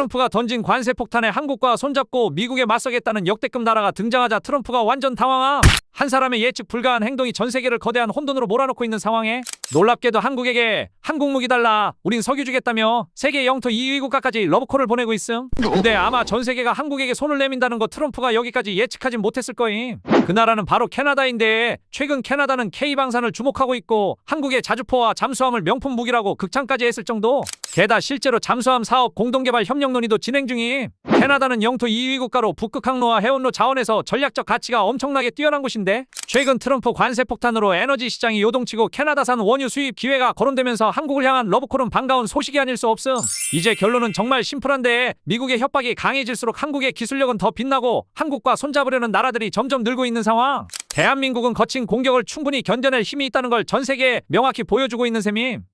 트럼프가 던진 관세 폭탄에 한국과 손잡고 미국에 맞서겠다는 역대급 나라가 등장하자 트럼프가 완전 당황함. 한 사람의 예측 불가한 행동이 전 세계를 거대한 혼돈으로 몰아넣고 있는 상황에 놀랍게도 한국에게 한국 무기 달라 우린 석유 주겠다며 세계 영토 2위 국가까지 러브콜을 보내고 있음. 근데 아마 전 세계가 한국에게 손을 내민다는 거 트럼프가 여기까지 예측하진 못했을 거임. 그 나라는 바로 캐나다인데 최근 캐나다는 K방산을 주목하고 있고 한국의 자주포와 잠수함을 명품 무기라고 극찬까지 했을 정도. 게다 실제로 잠수함 사업 공동개발 협력 논의도 진행 중임 캐나다는 영토 2위 국가로 북극 항로와 해운로 자원에서 전략적 가치가 엄청나게 뛰어난 곳인데 최근 트럼프 관세 폭탄으로 에너지 시장이 요동치고 캐나다산 원유 수입 기회가 거론되면서 한국을 향한 러브콜은 반가운 소식이 아닐 수 없음. 이제 결론은 정말 심플한데 미국의 협박이 강해질수록 한국의 기술력은 더 빛나고 한국과 손잡으려는 나라들이 점점 늘고 있는 상황. 대한민국은 거친 공격을 충분히 견뎌낼 힘이 있다는 걸 전 세계에 명확히 보여주고 있는 셈임.